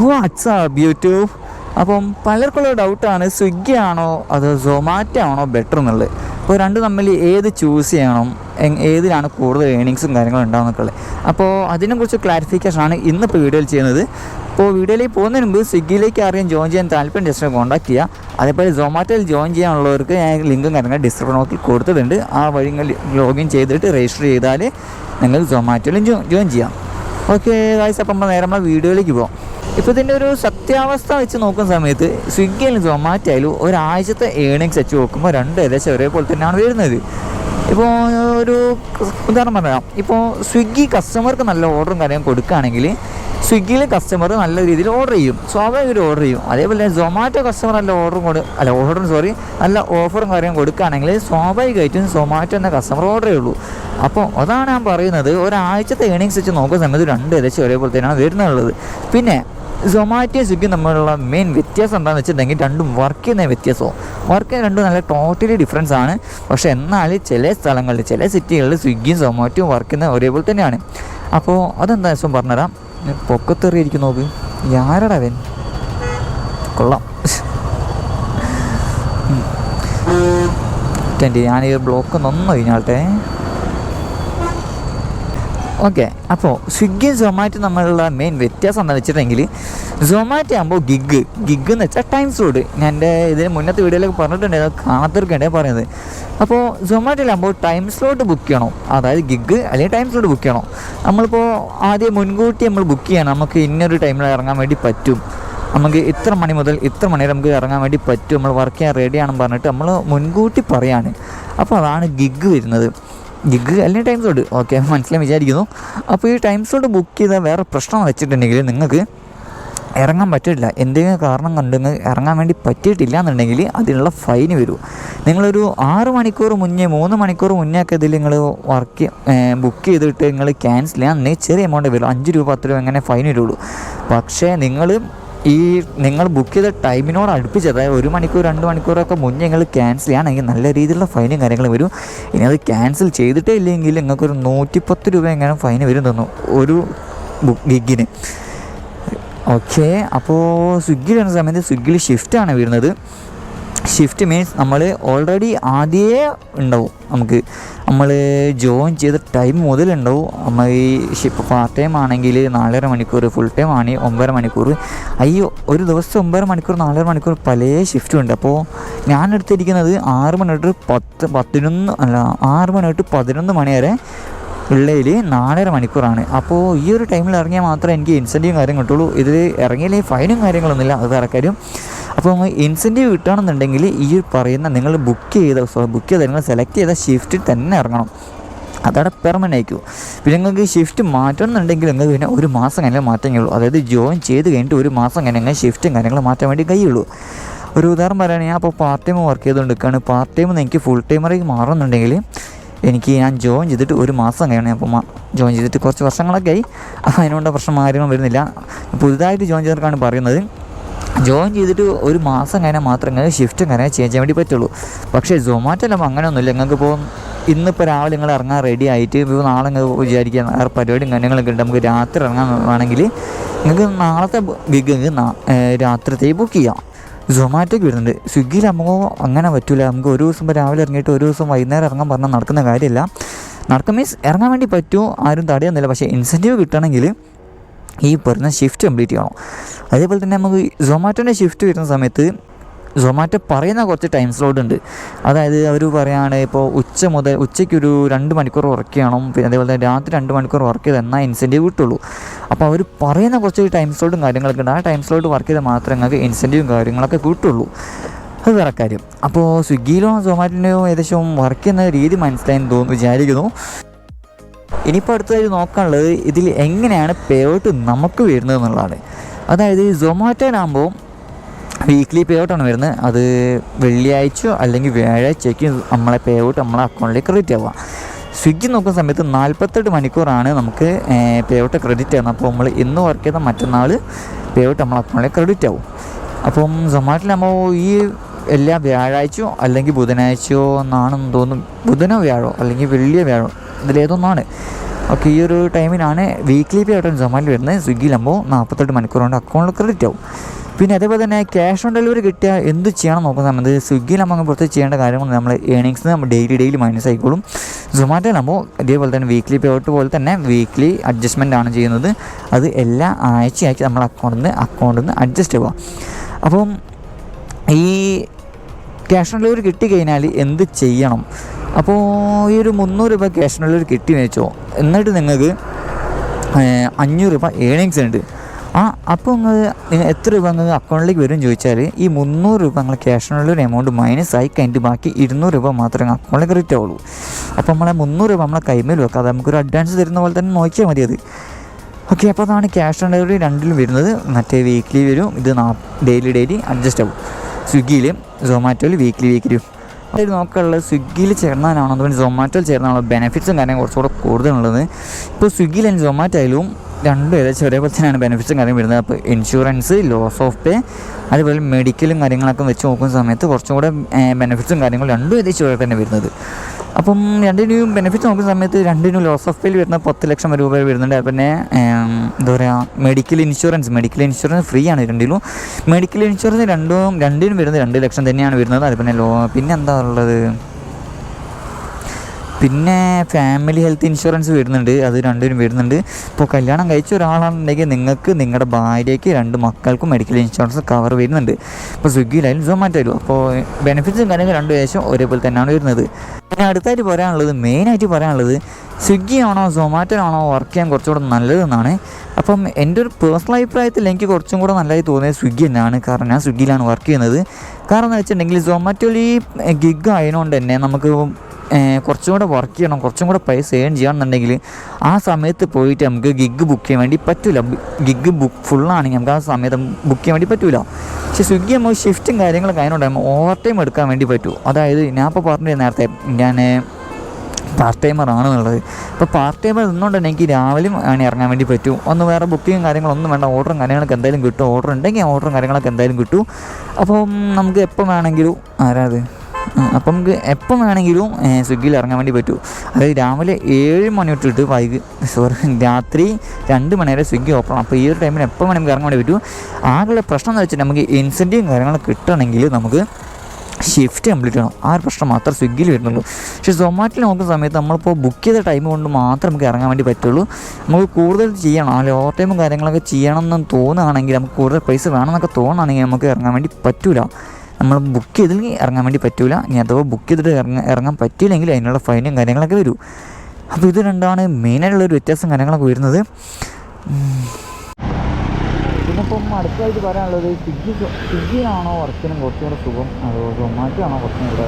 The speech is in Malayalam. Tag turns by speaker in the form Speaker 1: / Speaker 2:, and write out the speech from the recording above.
Speaker 1: വാട്സാപ്പ് യൂട്യൂബ് അപ്പം പലർക്കുള്ള ഡൗട്ടാണ് സ്വിഗ്ഗി ആണോ അതോ സൊമാറ്റോ ആണോ ബെറ്റർ എന്നുള്ളത്. അപ്പോൾ രണ്ട് തമ്മിൽ ഏത് ചൂസ് ചെയ്യണം ഏതിലാണ് കൂടുതൽ ഏണിങ്സും കാര്യങ്ങളും ഉണ്ടാകുന്നൊക്കെ ഉള്ളത് അപ്പോൾ അതിനെക്കുറിച്ച് ക്ലാരിഫിക്കേഷനാണ് ഇന്നിപ്പോൾ വീഡിയോയിൽ ചെയ്യുന്നത്. അപ്പോൾ വീഡിയോയിലേക്ക് പോകുന്നതിന് മുമ്പ് സ്വിഗ്ഗിയിലേക്ക് ആരെയും ജോയിൻ ചെയ്യാൻ താല്പര്യം ജസ്റ്റ് കോൺടാക്ട് ചെയ്യുക അതേപോലെ സൊമാറ്റോയിൽ ജോയിൻ ചെയ്യാനുള്ളവർക്ക് ഞാൻ ലിങ്കും കാര്യങ്ങൾ ഡിസ്ക്രിപ്ഷൻ നോക്കി കൊടുത്തിട്ടുണ്ട്. ആ വഴി ലോഗിൻ ചെയ്തിട്ട് രജിസ്റ്റർ ചെയ്താൽ നിങ്ങൾ സൊമാറ്റോയിലും ജോയിൻ ചെയ്യാം. ഓക്കെ ഗായ്സ് അപ്പം നമ്മൾ നേരെ വീഡിയോയിലേക്ക് പോകാം ഇപ്പോൾ ഇതിന്റെ ഒരു സത്യാവസ്ഥ വെച്ച് നോക്കുന്ന സമയത്ത് സ്വിഗ്ഗിയിലും സൊമാറ്റോയിലും ഒരാഴ്ചത്തെ ഏണിങ്സ് വെച്ച് നോക്കുമ്പോൾ രണ്ട് ഏകദേശം ഒരേപോലെ തന്നെയാണ് വരുന്നത്. ഇപ്പോൾ ഒരു ഉദാഹരണം പറയാം. ഇപ്പോൾ സ്വിഗ്ഗി കസ്റ്റമർക്ക് നല്ല ഓർഡറും കാര്യം കൊടുക്കുകയാണെങ്കിൽ സ്വിഗ്ഗിയിലെ കസ്റ്റമർ നല്ല രീതിയിൽ ഓർഡർ ചെയ്യും. സ്വാഭാവികമായിട്ട് ഓർഡർ ചെയ്യും. അതേപോലെ സൊമാറ്റോ കസ്റ്റമർ നല്ല ഓർഡറും കൊടു അല്ല ഓർഡറും സോറി നല്ല ഓഫറും കാര്യം കൊടുക്കുകയാണെങ്കിൽ സ്വാഭാവികമായിട്ടും സൊമാറ്റോ എന്ന കസ്റ്റമർ ഓർഡർ ചെയ്യുള്ളൂ. അപ്പോൾ അതാണ് ഞാൻ പറയുന്നത്. ഒരാഴ്ചത്തെ ഏണിങ്സ് വെച്ച് നോക്കുന്ന സമയത്ത് രണ്ട് ഏകദേശം ഒരേപോലെ തന്നെയാണ് വരുന്നുള്ളത്. പിന്നെ സൊമാറ്റോ സ്വിഗ്ഗി തമ്മിലുള്ള മെയിൻ വ്യത്യാസം എന്താണെന്ന് വെച്ചിട്ടുണ്ടെങ്കിൽ രണ്ടും വർക്ക് ചെയ്യുന്ന വ്യത്യാസവും. വർക്ക് ചെയ്യുന്ന രണ്ടും നല്ല ടോട്ടലി ഡിഫറൻസ് ആണ്. പക്ഷേ എന്നാൽ ചില സ്ഥലങ്ങളിൽ ചില സിറ്റികളിൽ സ്വിഗ്ഗിയും സൊമാറ്റോയും വർക്ക് ചെയ്യുന്ന ഒരേപോലെ തന്നെയാണ്. അപ്പോൾ അതെന്താ ദിവസം പറഞ്ഞുതരാം. പൊക്കത്തെറിയിരിക്കും നോക്ക്. ആരടാ അവൻ കൊള്ളാം. ഞാൻ ഈ ബ്ലോക്ക് നന്നു കഴിഞ്ഞാട്ടെ ഓക്കെ അപ്പോൾ സ്വിഗ്ഗിയും സൊമാറ്റോ തമ്മിലുള്ള മെയിൻ വ്യത്യാസം എന്താണെന്ന് വെച്ചിട്ടുണ്ടെങ്കിൽ സൊമാറ്റോ ആകുമ്പോൾ ഗിഗ് ഗിഗ് എന്ന് വെച്ചാൽ ടൈം സ്ലോട്ട് ഞാൻ എന്റെ ഇതിന് മുന്നത്തെ വീഡിയോയിലൊക്കെ പറഞ്ഞിട്ടുണ്ട് അത് കാണാത്തവർക്കാണ് പറയുന്നത്. അപ്പോൾ സൊമാറ്റോയിലാകുമ്പോൾ ടൈം സ്ലോട്ട് ബുക്ക് ചെയ്യണം. അതായത് ഗിഗ് അല്ലെങ്കിൽ ടൈം സ്ലോട്ട് ബുക്ക് ചെയ്യണം. നമ്മളിപ്പോൾ ആദ്യം മുൻകൂട്ടി നമ്മൾ ബുക്ക് ചെയ്യണം. നമുക്ക് ഇന്നൊരു ടൈമിൽ ഇറങ്ങാൻ വേണ്ടി പറ്റും. നമുക്ക് ഇത്ര മണി മുതൽ ഇത്ര മണി വരെ നമുക്ക് ഇറങ്ങാൻ വേണ്ടി പറ്റും. നമ്മൾ വർക്ക് ചെയ്യാൻ റെഡിയാണെന്ന് പറഞ്ഞിട്ട് നമ്മൾ മുൻകൂട്ടി പറയാണ്. അപ്പോൾ അതാണ് ഗിഗ് വരുന്നത്. ഗിഗ് അല്ലെങ്കിൽ ടൈം സ്ലോട്ട് ഓക്കെ മനസ്സിലായി വിചാരിക്കുന്നു. അപ്പോൾ ഈ ടൈം സ്ലോട്ട് ബുക്ക് ചെയ്ത വേറെ പ്രശ്നം വെച്ചിട്ടുണ്ടെങ്കിൽ നിങ്ങൾക്ക് ഇറങ്ങാൻ പറ്റില്ല. എന്തെങ്കിലും കാരണം കണ്ടെങ്കിൽ ഇറങ്ങാൻ വേണ്ടി പറ്റിയിട്ടില്ല എന്നുണ്ടെങ്കിൽ അതിനുള്ള ഫൈന് വരും. നിങ്ങളൊരു ആറ് മണിക്കൂർ മുന്നേ മൂന്ന് മണിക്കൂർ മുന്നേ ഒക്കെ ഇതിൽ നിങ്ങൾ വർക്ക് ബുക്ക് ചെയ്തിട്ട് നിങ്ങൾ ക്യാൻസൽ ചെയ്യാൻ ചെറിയ എമൗണ്ട് വരും. അഞ്ച് രൂപ പത്ത് രൂപ എങ്ങനെ ഫൈൻ വരുള്ളൂ. പക്ഷേ നിങ്ങൾ ഈ നിങ്ങൾ ബുക്ക് ചെയ്ത ടൈമിനോട് അടുപ്പിച്ച് അതായത് ഒരു മണിക്കൂർ രണ്ട് മണിക്കൂറൊക്കെ മുന്നേ നിങ്ങൾ ക്യാൻസൽ ചെയ്യുകയാണെങ്കിൽ നല്ല രീതിയിലുള്ള ഫൈനും കാര്യങ്ങളും വരും. ഇനി അത് ക്യാൻസൽ ചെയ്തിട്ടേ ഇല്ലെങ്കിൽ നിങ്ങൾക്കൊരു നൂറ്റിപ്പത്ത് രൂപ എങ്ങനെ ഫൈൻ വരും തന്നു ഒരു ഗിഗിന് ഓക്കെ അപ്പോൾ സ്വിഗ്ഗി വരുന്ന സമയത്ത് സ്വിഗ്ഗിയിൽ ഷിഫ്റ്റാണ് വരുന്നത്. ഷിഫ്റ്റ് മീൻസ് നമ്മൾ ഓൾറെഡി ആദ്യമേ ഉണ്ടാവും നമുക്ക്. നമ്മൾ ജോയിൻ ചെയ്ത ടൈം മുതലുണ്ടാവും നമ്മൾ ഈ ഷിപ്പ് പാർട്ട് ടൈം ആണെങ്കിൽ നാലര മണിക്കൂർ ഫുൾ ടൈം ആണെങ്കിൽ ഒമ്പര മണിക്കൂർ അയ്യോ ഒരു ദിവസം ഒമ്പര മണിക്കൂർ നാലര മണിക്കൂർ പല ഷിഫ്റ്റും ഉണ്ട്. അപ്പോൾ ഞാൻ എടുത്തിരിക്കുന്നത് ആറ് മണി തൊട്ട് പത്ത് പതിനൊന്ന് അല്ല ആറ് മണി തൊട്ട് പതിനൊന്ന് മണി വരെ ഉള്ളതിൽ നാലര മണിക്കൂറാണ്. അപ്പോൾ ഈ ഒരു ടൈമിൽ ഇറങ്ങിയാൽ മാത്രമേ എനിക്ക് ഇൻസെന്റീവും കാര്യം കിട്ടുള്ളൂ. ഇതിൽ ഇറങ്ങിയാലേ ഫൈനും കാര്യങ്ങളൊന്നുമില്ല. അത് വേറെ കാര്യം. അപ്പോൾ ഇൻസെന്റീവ് കിട്ടണമെന്നുണ്ടെങ്കിൽ ഈ പറയുന്ന നിങ്ങൾ ബുക്ക് ചെയ്ത ബുക്ക് ചെയ്ത നിങ്ങൾ സെലക്ട് ചെയ്ത ഷിഫ്റ്റിൽ തന്നെ ഇറങ്ങണം. അതവിടെ പെർമനന്റ് ആയിരിക്കും. പിന്നെ നിങ്ങൾക്ക് ഷിഫ്റ്റ് മാറ്റണം എന്നുണ്ടെങ്കിൽ നിങ്ങൾക്ക് പിന്നെ ഒരു മാസം കഴിഞ്ഞാൽ മാറ്റാൻ കഴിയുള്ളൂ. അതായത് ജോയിൻ ചെയ്ത് കഴിഞ്ഞിട്ട് ഒരു മാസം കഴിഞ്ഞാൽ ഷിഫ്റ്റും കാര്യങ്ങളും മാറ്റാൻ വേണ്ടി കഴിയുള്ളൂ. ഒരു ഉദാഹരണം പറയുകയാണെങ്കിൽ ഞാൻ അപ്പോൾ പാർട്ട് ടൈം വർക്ക് ചെയ്തുകൊണ്ട് നിൽക്കുകയാണ് പാർട്ട് ടൈം എനിക്ക് ഫുൾ ടൈമറേക്ക് മാറുന്നുണ്ടെങ്കിൽ എനിക്ക് ഞാൻ ജോയിൻ ചെയ്തിട്ട് ഒരു മാസം കഴിയണം. അപ്പോൾ ജോയിൻ ചെയ്തിട്ട് കുറച്ച് വർഷങ്ങളൊക്കെ ആയി. അപ്പോൾ അതിനുകൊണ്ട് പ്രശ്നം കാര്യങ്ങളും വരുന്നില്ല. പുതുതായിട്ട് ജോയിൻ ചെയ്തവർക്കാണ് പറയുന്നത്. ജോയിൻ ചെയ്തിട്ട് ഒരു മാസം കഴിഞ്ഞാൽ മാത്രമേ നിങ്ങൾക്ക് ഷിഫ്റ്റും ചേഞ്ച് ചെയ്യാൻ വേണ്ടി പറ്റുള്ളൂ. പക്ഷേ സൊമാറ്റോയിലാകുമ്പോൾ അങ്ങനെയൊന്നുമില്ല. നിങ്ങൾക്കിപ്പോൾ ഇന്നിപ്പോൾ രാവിലെ നിങ്ങൾ ഇറങ്ങാൻ റെഡി ആയിട്ട് ഇപ്പോൾ നാളെ നിങ്ങൾ വിചാരിക്കുക വേറെ പരിപാടിയും കാര്യങ്ങളൊക്കെ ഉണ്ട്. നമുക്ക് രാത്രി ഇറങ്ങാൻ വേണമെങ്കിൽ നിങ്ങൾക്ക് നാളത്തെ ഗിഗ് രാത്രിത്തേക്ക് ബുക്ക് ചെയ്യാം. സൊമാറ്റോക്ക് വരുന്നുണ്ട്. സ്വിഗ്ഗിയിൽ നമുക്ക് അങ്ങനെ പറ്റില്ല നമുക്ക് ഒരു ദിവസം ഇപ്പോൾ രാവിലെ ഇറങ്ങിയിട്ട് ഒരു ദിവസം വൈകുന്നേരം ഇറങ്ങാൻ പറഞ്ഞാൽ നടക്കുന്ന കാര്യമില്ല. നടക്കും മീൻസ് ഇറങ്ങാൻ വേണ്ടി പറ്റുമോ ആരും തടയൊന്നുമില്ല പക്ഷേ ഇൻസെന്റീവ് കിട്ടണമെങ്കിൽ ഈ പറഞ്ഞ ഷിഫ്റ്റ് കംപ്ലീറ്റ് ചെയ്യണം. അതേപോലെ തന്നെ നമുക്ക് സൊമാറ്റോന്റെ ഷിഫ്റ്റ് വരുന്ന സമയത്ത് സൊമാറ്റോ പറയുന്ന കുറച്ച് ടൈം സ്ലോട്ട് ഉണ്ട്. അതായത് അവർ പറയുകയാണ് ഇപ്പോൾ ഉച്ച മുതൽ ഉച്ചയ്ക്ക് ഒരു രണ്ട് മണിക്കൂർ വർക്ക് ചെയ്യണം. പിന്നെ അതേപോലെ തന്നെ രാത്രി രണ്ട് മണിക്കൂർ വർക്ക് ചെയ്ത് എന്നാൽ ഇൻസെന്റീവ് കിട്ടുള്ളൂ. അപ്പോൾ അവർ പറയുന്ന കുറച്ച് ടൈം സ്ലോട്ടും കാര്യങ്ങളൊക്കെ ഉണ്ട്. ആ ടൈം സ്ലോട്ട് വർക്ക് ചെയ്താൽ മാത്രമേ നിങ്ങൾക്ക് ഇൻസെന്റീവും കാര്യങ്ങളൊക്കെ കിട്ടുള്ളൂ. അത് വേറെ കാര്യം. അപ്പോൾ സ്വിഗ്ഗിയിലോ സൊമാറ്റോയിലോ ഏകദേശം വർക്ക് ചെയ്യുന്ന രീതി മനസ്സിലായെന്ന് തോന്നുന്നു വിചാരിക്കുന്നു. ഇനിയിപ്പോൾ അടുത്തതായി നോക്കാനുള്ളത് ഇതിൽ എങ്ങനെയാണ് പേ ഔട്ട് നമുക്ക് വരുന്നത് എന്നുള്ളതാണ്. അതായത് സൊമാറ്റോയിലാകുമ്പോൾ വീക്ക്ലി പേ ഔട്ടാണ് വരുന്നത്. അത് വെള്ളിയാഴ്ചയോ അല്ലെങ്കിൽ വ്യാഴാഴ്ചയ്ക്ക് നമ്മളെ പേ ഔട്ട് നമ്മളെ അക്കൗണ്ടിലേക്ക് ക്രെഡിറ്റ് ആവുക. സ്വിഗ്ഗി നോക്കുന്ന സമയത്ത് നാൽപ്പത്തെട്ട് മണിക്കൂറാണ് നമുക്ക് പേ ഔട്ട് ക്രെഡിറ്റ് ആവുന്നത്. അപ്പോൾ നമ്മൾ ഇന്ന് വർക്ക് ചെയ്ത മറ്റന്നാൾ പേ ഔട്ട് നമ്മളെ അക്കൗണ്ടിലേക്ക് ക്രെഡിറ്റ് ആവും. അപ്പം സൊമാറ്റോയിലാകുമ്പോൾ ഈ എല്ലാ വ്യാഴാഴ്ചയോ അല്ലെങ്കിൽ ബുധനാഴ്ചയോ എന്നാണെന്ന് തോന്നുന്നു. ബുധനോ വ്യാഴോ അല്ലെങ്കിൽ വെള്ളിയോ വ്യാഴോ ഇതിലേതൊന്നാണ്? ഓക്കെ ഈ ഒരു ടൈമിനാണ് വീക്ക്ലി പേ ആയിട്ടാണ് സൊമാറ്റോ വരുന്നത്. സ്വിഗ്ഗിയിലാകുമ്പോൾ നാൽപ്പത്തെട്ട് മണിക്കൂർ കൊണ്ട് അക്കൗണ്ടിൽ ക്രെഡിറ്റ് ആവും. പിന്നെ അതേപോലെ തന്നെ ക്യാഷ് ഓൺ ഡെലിവറി കിട്ടിയാൽ എന്ത് ചെയ്യണം നോക്കുന്ന സമയത്ത് സ്വിഗ്ഗിയിലാകുമ്പോൾ പുറത്ത് ചെയ്യേണ്ട കാര്യങ്ങൾ നമ്മൾ ഏണിങ്സ് നമ്മൾ ഡെയിലി ഡെയിലി മൈനസ് ആയിക്കോളും. സൊമാറ്റോയിലാകുമ്പോൾ ഇതേപോലെ തന്നെ വീക്ക്ലി പേ ഔട്ട് പോലെ തന്നെ വീക്ക്ലി അഡ്ജസ്റ്റ്മെന്റ് ആണ് ചെയ്യുന്നത്. അത് എല്ലാ ആഴ്ചയാഴ്ച നമ്മൾ അക്കൗണ്ടിൽ നിന്ന് അക്കൗണ്ടിൽ നിന്ന് അഡ്ജസ്റ്റ് ആവുക അപ്പം ഈ ക്യാഷ് ഓൺ ഡെലിവറി കിട്ടിക്കഴിഞ്ഞാൽ എന്ത് ചെയ്യണം? അപ്പോൾ ഈ ഒരു മുന്നൂറ് രൂപ ക്യാഷ് കിട്ടി വെച്ചോ എന്നിട്ട് നിങ്ങൾക്ക് അഞ്ഞൂറ് രൂപ ഏണിങ്സ് ഉണ്ട്. ആ അപ്പോൾ നിങ്ങൾ എത്ര രൂപ നിങ്ങൾ അക്കൗണ്ടിലേക്ക് വരും ചോദിച്ചാൽ ഈ മുന്നൂറ് രൂപ നിങ്ങൾ ക്യാഷ് ഒരു എമൗണ്ട് മൈനസ് ആയി കഴിഞ്ഞിട്ട് ബാക്കി ഇരുന്നൂറ് രൂപ മാത്രമേ അക്കൗണ്ടിൽ ക്രെഡിറ്റ് ആവുള്ളൂ. അപ്പോൾ നമ്മളെ മുന്നൂറ് രൂപ നമ്മളെ കൈമേൽ വെക്കാതെ നമുക്കൊരു അഡ്വാൻസ് തരുന്ന പോലെ തന്നെ നോക്കിയാൽ മതി അത്. ഓക്കെ അപ്പോൾ അതാണ് ക്യാഷ് ഓൺ ഡെലിവറി രണ്ടിലും വരുന്നത്. മറ്റേ വീക്ക്ലി വരും. ഇത് ഡെയിലി ഡെയിലി അഡ്ജസ്റ്റ് ആവും. സ്വിഗ്ഗിയിലും സൊമാറ്റോയിൽ വീക്ക്ലി വീക്ക്ലി അതിൽ നോക്കാനുള്ളത് സ്വിഗ്ഗിയിൽ ചേർന്നാലാണോ അതുപോലെ സൊമാറ്റോയിൽ ചേർന്നാണോ ബെനിഫിറ്റ്സും കാര്യം കുറച്ചുകൂടെ കൂടുതലുള്ളത്. ഇപ്പോൾ സ്വിഗ്ഗിയിലും സൊമാറ്റോ ആയാലും രണ്ടും ഏകദേശം ഒരേപോലെ തന്നെയാണ് ബെനിഫിറ്റ്സും കാര്യം വരുന്നത്. അപ്പോൾ ഇൻഷുറൻസ് ലോസ് ഓഫ് പേ അതുപോലെ മെഡിക്കലും കാര്യങ്ങളൊക്കെ വെച്ച് നോക്കുന്ന സമയത്ത് കുറച്ചും കൂടെ ബെനിഫിറ്റ്സും കാര്യങ്ങളും രണ്ടും ഏകദേശം ഒരേ തന്നെ വരുന്നത്. അപ്പം രണ്ടിനും ബെനിഫിറ്റ് നോക്കുന്ന സമയത്ത് രണ്ടിനും ലോസ് ഓഫ് പേയിൽ വരുന്ന പത്ത് ലക്ഷം രൂപ വരുന്നുണ്ട്. ഏം, എന്താ പറയുക medical insurance medical insurance free ആണ് രണ്ടിലും. മെഡിക്കൽ ഇൻഷുറൻസ് രണ്ടും രണ്ടിനും വരുന്നത് രണ്ട് ലക്ഷം തന്നെയാണ് വരുന്നത്. അതുപോലെ പിന്നെ എന്താ ഉള്ളത്? പിന്നെ ഫാമിലി ഹെൽത്ത് ഇൻഷുറൻസ് വരുന്നുണ്ട്. അത് രണ്ടുപേരും വരുന്നുണ്ട്. ഇപ്പോൾ കല്യാണം കഴിച്ച ഒരാളാണെന്നുണ്ടെങ്കിൽ നിങ്ങൾക്ക് നിങ്ങളുടെ ഭാര്യയ്ക്ക് രണ്ട് മക്കൾക്കും മെഡിക്കൽ ഇൻഷുറൻസ് കവർ വരുന്നുണ്ട്. ഇപ്പോൾ സ്വിഗ്ഗിയിലായാലും സൊമാറ്റോയിലും അപ്പോൾ ബെനിഫിറ്റ്സും കാര്യങ്ങളും രണ്ടു ഏകദേശം ഒരേപോലെ തന്നെയാണ് വരുന്നത്. പിന്നെ അടുത്തായിട്ട് പറയാനുള്ളത് മെയിനായിട്ട് പറയാനുള്ളത് സ്വിഗ്ഗി ആണോ സൊമാറ്റോ ആണോ വർക്ക് ചെയ്യാൻ കുറച്ചുകൂടെ നല്ലതെന്നാണ്. അപ്പം എന്റെ ഒരു പേഴ്സണൽ അഭിപ്രായത്തിൽ എനിക്ക് കുറച്ചും കൂടെ നല്ലതായി തോന്നിയത് സ്വിഗ്ഗി തന്നെയാണ്. കാരണം ഞാൻ സ്വിഗ്ഗിയിലാണ് വർക്ക് ചെയ്യുന്നത്. കാരണം എന്ന് വെച്ചിട്ടുണ്ടെങ്കിൽ സൊമാറ്റോയിൽ ഗിഗ് ആയതുകൊണ്ട് തന്നെ നമുക്ക് കുറച്ചും കൂടെ വർക്ക് ചെയ്യണം കുറച്ചും കൂടെ പൈസ ഏൺ ചെയ്യണമെന്നുണ്ടെങ്കിൽ ആ സമയത്ത് പോയിട്ട് നമുക്ക് ഗിഗ് ബുക്ക് ചെയ്യാൻ വേണ്ടി പറ്റില്ല ഗിഗ് ബുക്ക് ഫുള്ളാണെങ്കിൽ നമുക്ക് ആ സമയത്ത് ബുക്ക് ചെയ്യാൻ വേണ്ടി പറ്റില്ല പക്ഷേ സ്വിഗ്ഗി നമുക്ക് ഷിഫ്റ്റും കാര്യങ്ങളൊക്കെ അതിനോട് ഓവർ ടൈം എടുക്കാൻ വേണ്ടി പറ്റും. അതായത് ഞാൻ ഇപ്പോൾ പറഞ്ഞു നേരത്തെ ഞാൻ പാർട്ട് ടൈമർ ആണെന്നുള്ളത് ഇപ്പോൾ പാർട്ട് ടൈമർ നിന്നുകൊണ്ട് തന്നെ എനിക്ക് രാവിലെയും ആണ് ഇറങ്ങാൻ വേണ്ടി പറ്റും. ഒന്ന് വേറെ ബുക്കിങ്ങും കാര്യങ്ങളൊന്നും വേണ്ട ഓർഡറും കാര്യങ്ങളൊക്കെ എന്തായാലും കിട്ടും. ഓർഡർ ഉണ്ടെങ്കിൽ ഓർഡറും കാര്യങ്ങളൊക്കെ എന്തായാലും കിട്ടും. അപ്പം നമുക്ക് എപ്പം വേണമെങ്കിലും ആരാത് അപ്പം നമുക്ക് എപ്പം വേണമെങ്കിലും സ്വിഗ്ഗിയിൽ ഇറങ്ങാൻ വേണ്ടി പറ്റൂ. അതായത് രാവിലെ ഏഴ് മണി തൊട്ടിട്ട് വൈകി സോറി രാത്രി രണ്ട് മണി വരെ സ്വിഗ്ഗി ഓപ്പൺ അപ്പോൾ ഈ ഒരു ടൈമിൽ എപ്പോൾ വേണമെങ്കിൽ ഇറങ്ങാൻ വേണ്ടി പറ്റൂ. ആകെയുള്ള പ്രശ്നം എന്ന് വെച്ചാൽ നമുക്ക് ഇൻസെന്റീവും കാര്യങ്ങളൊക്കെ കിട്ടണമെങ്കിൽ നമുക്ക് ഷിഫ്റ്റ് കംപ്ലീറ്റ് ചെയ്യണം. ആ ഒരു പ്രശ്നം മാത്രമേ സ്വിഗ്ഗിയിൽ വരുന്നുള്ളൂ. പക്ഷേ സൊമാറ്റോയിൽ നോക്കുന്ന സമയത്ത് നമ്മളിപ്പോൾ ബുക്ക് ചെയ്ത ടൈം കൊണ്ട് മാത്രം നമുക്ക് ഇറങ്ങാൻ വേണ്ടി പറ്റുള്ളൂ. നമുക്ക് കൂടുതൽ ചെയ്യണം. അല്ലെങ്കിൽ ഓവർ ടൈമും കാര്യങ്ങളൊക്കെ ചെയ്യണം എന്ന് തോന്നുകയാണെങ്കിൽ നമുക്ക് കൂടുതൽ പൈസ വേണമെന്നൊക്കെ തോന്നുകയാണെങ്കിൽ നമുക്ക് ഇറങ്ങാൻ വേണ്ടി പറ്റൂല. നമ്മൾ ബുക്ക് ചെയ്തില്ലെങ്കിൽ ഇറങ്ങാൻ വേണ്ടി പറ്റൂല. ഇനി അഥവാ ബുക്ക് ചെയ്തിട്ട് ഇറങ്ങാൻ ഇറങ്ങാൻ പറ്റിയില്ലെങ്കിൽ അതിനുള്ള ഫൈനും കാര്യങ്ങളൊക്കെ വരും. അപ്പോൾ ഇത് രണ്ടാണ് മെയിനായിട്ടുള്ള ഒരു വ്യത്യാസം കാര്യങ്ങളൊക്കെ വരുന്നത്. പിന്നിപ്പം അടുത്തതായിട്ട് പറയാനുള്ളത് സ്വിഗ്ഗി സ്വിഗ്ഗിയാണോ വർക്കിനും കുറച്ചും കൂടെ സുഖം? അതോ സൊമാറ്റോ ആണോ കുറച്ചും കൂടെ